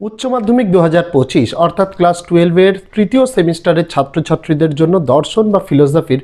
উচ্চ মাধ্যমিক দু হাজার পঁচিশ, অর্থাৎ ক্লাস টুয়েলভের তৃতীয় সেমিস্টারের ছাত্রছাত্রীদের জন্য দর্শন বা ফিলোসফির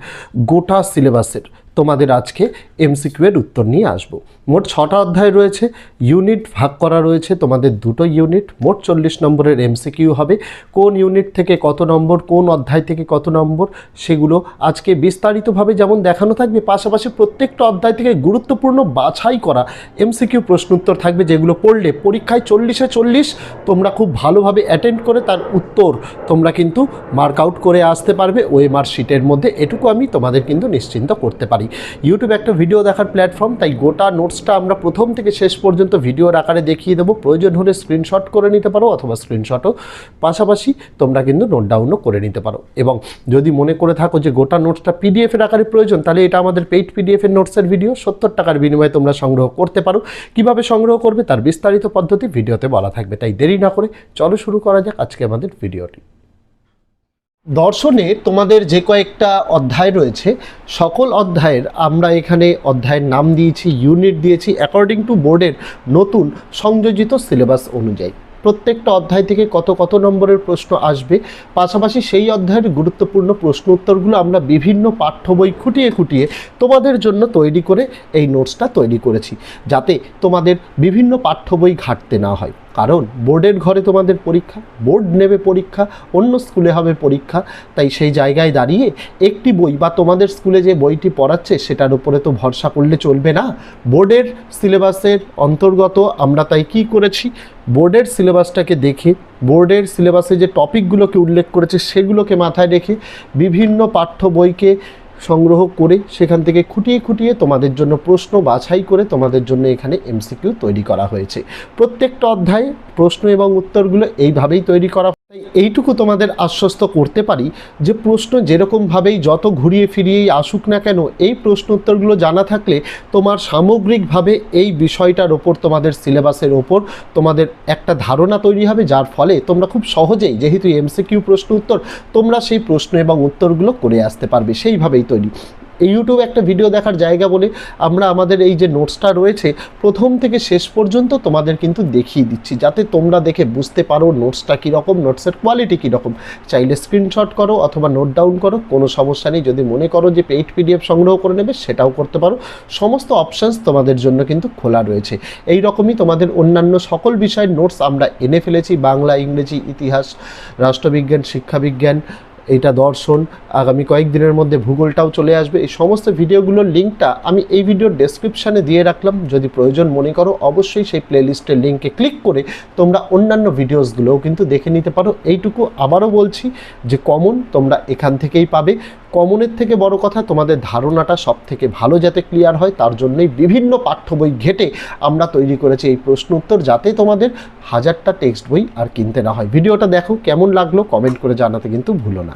গোটা সিলেবাসের তোমাদের আজকে এমসিকিউ এর উত্তর নিয়ে আসব। মোট ছটা অধ্যায় রয়েছে ইউনিট ভাগ করা রয়েছে, তোমাদের দুটো ইউনিট মোট চল্লিশ নম্বরের এমসিকিউ হবে। কোন ইউনিট থেকে কত নম্বর, কোন অধ্যায় থেকে কত নম্বর, সেগুলো আজকে বিস্তারিতভাবে যেমন দেখানো থাকবে, পাশাপাশি প্রত্যেকটা অধ্যায় থেকে গুরুত্বপূর্ণ বাছাই করা এমসিকিউ প্রশ্নোত্তর থাকবে যেগুলো পড়লে। পরীক্ষায় চল্লিশে চল্লিশ, তোমরা খুব ভালোভাবে অ্যাটেন্ড করে তার উত্তর তোমরা কিন্তু মার্ক আউট করে আসতে পারবে। ওএমআর শিটের মধ্যে এটুকু আমি তোমাদের কিন্তু নিশ্চিন্ত করতে পারি। ইউটিউব একটা ভিডিও দেখার প্ল্যাটফর্ম তাই গোটা নোটসটা আমরা প্রথম থেকে শেষ পর্যন্ত ভিডিওর আকারে দেখিয়ে দেবো। প্রয়োজন হলে স্ক্রিনশট করে নিতে পারো অথবা স্ক্রিনশটও পাশাপাশি তোমরা কিন্তু নোট ডাউনও করে নিতে পারো। এবং যদি মনে করে থাকো যে গোটা নোটসটা পিডিএফের আকারে প্রয়োজন, তাহলে এটা আমাদের পেইড পিডিএফের নোটসের ভিডিও সত্তর টাকার বিনিময়ে তোমরা সংগ্রহ করতে পারো। কীভাবে সংগ্রহ করবে তার বিস্তারিত পদ্ধতি ভিডিওতে বলা থাকবে, তাই দেরি না করে চলো শুরু করা যাক আজকে আমাদের ভিডিওটি দর্শনে তোমাদের যে কয়েকটা অধ্যায় রয়েছে, সকল অধ্যায়ের আমরা এখানে অধ্যায়ের নাম দিয়েছি ইউনিট দিয়েছি অ্যাকর্ডিং টু বোর্ডের নতুন সংযোজিত সিলেবাস অনুযায়ী। প্রত্যেকটা অধ্যায় থেকে কত কত নম্বরের প্রশ্ন আসবে, পাশাপাশি সেই অধ্যায়ের গুরুত্বপূর্ণ প্রশ্ন উত্তরগুলো আমরা বিভিন্ন পাঠ্য বই খুঁটিয়ে খুঁটিয়ে তোমাদের জন্য তৈরি করে এই নোটসটা তৈরি করেছি, যাতে তোমাদের বিভিন্ন পাঠ্য বই ঘাটতে না হয়। কারণ বোর্ডের ঘরে তোমাদের পরীক্ষা, বোর্ড নেবে পরীক্ষা, অন্য স্কুলে হবে পরীক্ষা। তাই সেই জায়গায় দাঁড়িয়ে একটি বই বা তোমাদের স্কুলে যে বইটি পড়াচ্ছে সেটার উপরে তো ভরসা করলে চলবে না। বোর্ডের সিলেবাসের অন্তর্গত আমরা তাই কি করেছি? বোর্ডের সিলেবাসটাকে দেখে, বোর্ডের সিলেবাসে যে টপিকগুলোকে উল্লেখ করেছে সেগুলোকে মাথায় রেখে বিভিন্ন পাঠ্য বইকে সংগ্রহ করে সেখান থেকে খুঁটিয়ে খুঁটিয়ে তোমাদের জন্য প্রশ্ন বাছাই করে তোমাদের জন্য এখানে এমসিকিউ তৈরি করা হয়েছে। প্রত্যেকটা অধ্যায়ে প্রশ্ন এবং উত্তরগুলো এইভাবেই তৈরি করা এইটুকু তোমাদের আশ্বস্ত করতে পারি যে প্রশ্ন যেরকমভাবেই যত ঘুরিয়ে ফিরিয়েই আসুক না কেন, এই প্রশ্ন উত্তরগুলো জানা থাকলে তোমার সামগ্রিকভাবে এই বিষয়টার ওপর, তোমাদের সিলেবাসের ওপর তোমাদের একটা ধারণা তৈরি হবে, যার ফলে তোমরা খুব সহজেই, যেহেতু এমসিকিউ প্রশ্ন উত্তর তোমরা সেই প্রশ্ন এবং উত্তরগুলো করে আসতে পারবে। সেইভাবেই তৈরি। ইউটিউবে একটা ভিডিও দেখার জায়গা বলে আমরা আমাদের এই যে নোটসটা রয়েছে, প্রথম থেকে শেষ পর্যন্ত তোমাদের কিন্তু দেখিয়ে দিচ্ছি। যাতে তোমরা দেখে বুঝতে পারো নোটসটা কীরকম নোটসের কোয়ালিটি কীরকম। চাইলে স্ক্রিনশট করো অথবা নোট ডাউন করো, কোনো সমস্যা নেই। যদি মনে করো যে পেইড পিডিএফ সংগ্রহ করে নেবে, সেটাও করতে পারো। সমস্ত অপশানস তোমাদের জন্য কিন্তু খোলা রয়েছে। এই রকমই তোমাদের অন্যান্য সকল বিষয়ের নোটস আমরা এনে ফেলেছি। বাংলা, ইংরেজি, ইতিহাস, রাষ্ট্রবিজ্ঞান, শিক্ষাবিজ্ঞান এটা দর্শন, আগামী কয়েকদিনের মধ্যে ভূগোলটাও চলে আসবে। এই সমস্ত ভিডিওগুলোর লিঙ্কটা আমি এই ভিডিওর ডেসক্রিপশানে দিয়ে রাখলাম। যদি প্রয়োজন মনে করো, অবশ্যই সেই প্লেলিস্টের লিঙ্কে ক্লিক করে তোমরা অন্যান্য ভিডিওসগুলোও কিন্তু দেখে নিতে পারো। এইটুকু আবারও বলছি যে কমন তোমরা এখান থেকেই পাবে। কমনের থেকে বড় কথা, তোমাদের ধারণাটা সব থেকে ভালো যাতে ক্লিয়ার হয়, তার জন্যই বিভিন্ন পাঠ্য বই ঘেটে আমরা তৈরি করেছি এই প্রশ্ন উত্তর, যাতে তোমাদের হাজারটা টেক্সট বই আর কিনতে না হয়। ভিডিওটা দেখো, কেমন লাগল কমেন্ট করে জানাতে কিন্তু ভুলো না।